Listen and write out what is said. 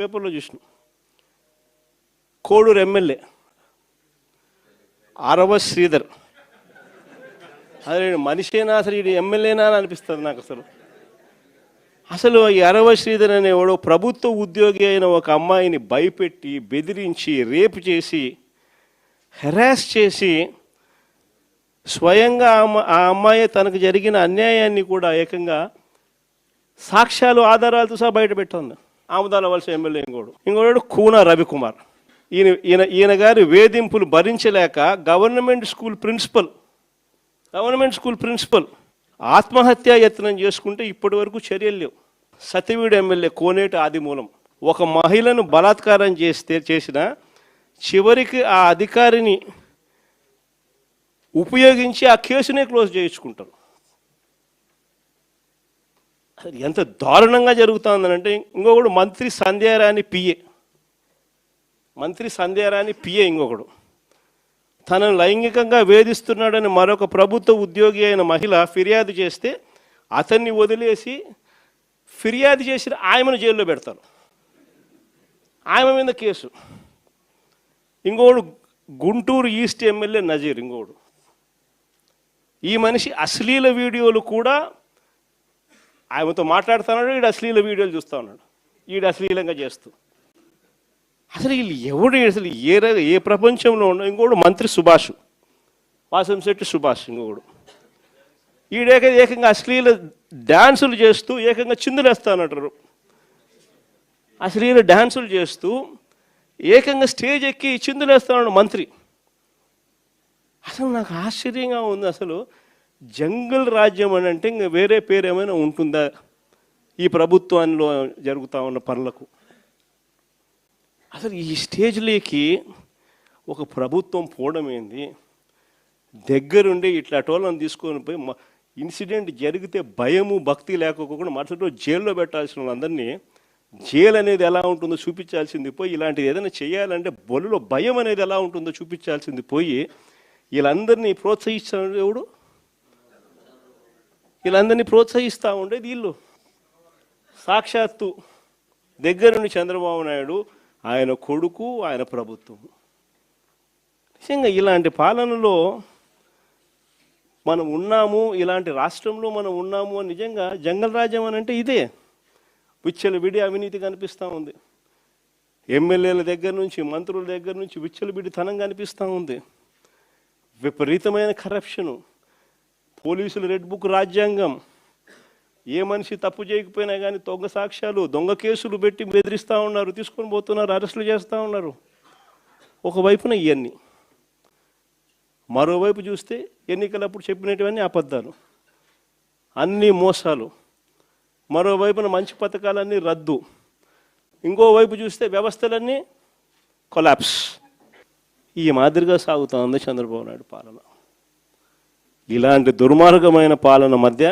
పేపర్లో చూసిన. కోడూరు ఎమ్మెల్యే అరవ శ్రీధర్. అదే మనిషేనా అసలు ఇది ఎమ్మెల్యేనా అని అనిపిస్తుంది నాకు అసలు. అసలు ఈ అరవ శ్రీధర్ అనేవాడు ప్రభుత్వ ఉద్యోగి అయిన ఒక అమ్మాయిని భయపెట్టి బెదిరించి రేపు చేసి హెరాస్ చేసి స్వయంగా ఆ అమ్మ- ఆ అమ్మాయి తనకు జరిగిన అన్యాయాన్ని కూడా ఏకంగా సాక్ష్యాలు ఆధారాలతో సహా బయట పెట్టింది. ఆముదాల వలస ఎమ్మెల్యే ఇంకోడు. ఇంకోడు కూన రవికుమార్. ఈయన ఈయన ఈయన గారి వేధింపులు భరించలేక government school principal government school principal ఆత్మహత్యా యత్నం చేసుకుంటే ఇప్పటి వరకు చర్యలు లేవు. సత్యవీడు ఎమ్మెల్యే కోనేటి ఆదిమూలం ఒక మహిళను బలాత్కారం చేస్తే చేసిన చివరికి ఆ అధికారిని ఉపయోగించి ఆ కేసునే క్లోజ్ చేయించుకుంటారు. అసలు ఎంత దారుణంగా జరుగుతుందనంటే ఇంకొకడు మంత్రి సంధ్యారాణి పిఏ. మంత్రి సంధ్యారాణి పిఏ ఇంకొకడు. తనను లైంగికంగా వేధిస్తున్నాడని మరొక ప్రభుత్వ ఉద్యోగి అయిన మహిళ ఫిర్యాదు చేస్తే అతన్ని వదిలేసి ఫిర్యాదు చేసిన ఆయమను జైల్లో పెడతారు. ఆమె మీద కేసు. ఇంకోడు గుంటూరు ఈస్ట్ ఎమ్మెల్యే నజీర్ ఇంకోడు ఈ మనిషి అశ్లీల వీడియోలు కూడా ఆమెతో మాట్లాడుతున్నాడు ఈడు అశ్లీల వీడియోలు చూస్తూ ఉన్నాడు. ఈడు అశ్లీలంగా చేస్తూ. అసలు వీళ్ళు ఎవడు అసలు ఏ ఏ ప్రపంచంలో ఉన్న ఇంకోడు మంత్రి సుభాష్. వాసంశెట్టి సుభాష్ ఇంకోడు. ఈడేక ఏకంగా అశ్లీల డ్యాన్సులు చేస్తూ ఏకంగా చిందులేస్తానంటారు. అశ్లీల డ్యాన్సులు చేస్తూ ఏకంగా స్టేజ్ ఎక్కి చిందులేస్తాడు మంత్రి. అసలు నాకు ఆశ్చర్యంగా ఉంది అసలు జంగల్ రాజ్యం అని అంటే ఇంకా వేరే పేరు ఏమైనా ఉంటుందా? ఈ ప్రభుత్వంలో జరుగుతూ ఉన్న పనులకు. అసలు ఈ స్టేజ్లోకి ఒక ప్రభుత్వం పోవడం ఏంది? దగ్గరుండి ఇట్లా టోలను తీసుకొని పోయి మ- ఇన్సిడెంట్ జరిగితే భయము భక్తి లేకపోకుండా మరుసటి జైల్లో పెట్టాల్సిన వాళ్ళందరినీ జైలు అనేది ఎలా ఉంటుందో చూపించాల్సింది పోయి ఇలాంటిది ఏదైనా చేయాలంటే బొలులో భయం అనేది ఎలా ఉంటుందో చూపించాల్సింది పోయి వీళ్ళందరినీ ప్రోత్సహించడం ఎవడు? వీళ్ళందరినీ ప్రోత్సహిస్తూ ఉండేది వీళ్ళు. సాక్షాత్తు దగ్గరుండి చంద్రబాబు నాయుడు ఆయన కొడుకు ఆయన ప్రభుత్వం. నిజంగా ఇలాంటి పాలనలో మనం ఉన్నాము ఇలాంటి రాష్ట్రంలో మనం ఉన్నాము అని నిజంగా జంగల్ రాజ్యం అని అంటే ఇదే. విచ్చల విడి అవినీతి కనిపిస్తూ ఉంది. ఎమ్మెల్యేల దగ్గర నుంచి మంత్రుల దగ్గర నుంచి విచ్చల విడితనం కనిపిస్తూ ఉంది. విపరీతమైన కరప్షను పోలీసులు రెడ్ బుక్ రాజ్యాంగం. ఏ మనిషి తప్పు చేయకపోయినా కానీ దొంగ సాక్ష్యాలు దొంగ కేసులు పెట్టి బెదిరిస్తూ ఉన్నారు తీసుకొని పోతున్నారు అరెస్టులు చేస్తూ ఉన్నారు. ఒకవైపున ఇవన్నీ మరోవైపు చూస్తే ఎన్నికలప్పుడు చెప్పినటువన్నీ అబద్ధాలు. అన్నీ మోసాలు. మరోవైపున మంచి పథకాలన్నీ రద్దు. ఇంకోవైపు చూస్తే వ్యవస్థలన్నీ కొలాప్స్. ఈ మాదిరిగా సాగుతోంది చంద్రబాబు నాయుడు పాలన. ఇలాంటి దుర్మార్గమైన పాలన మధ్య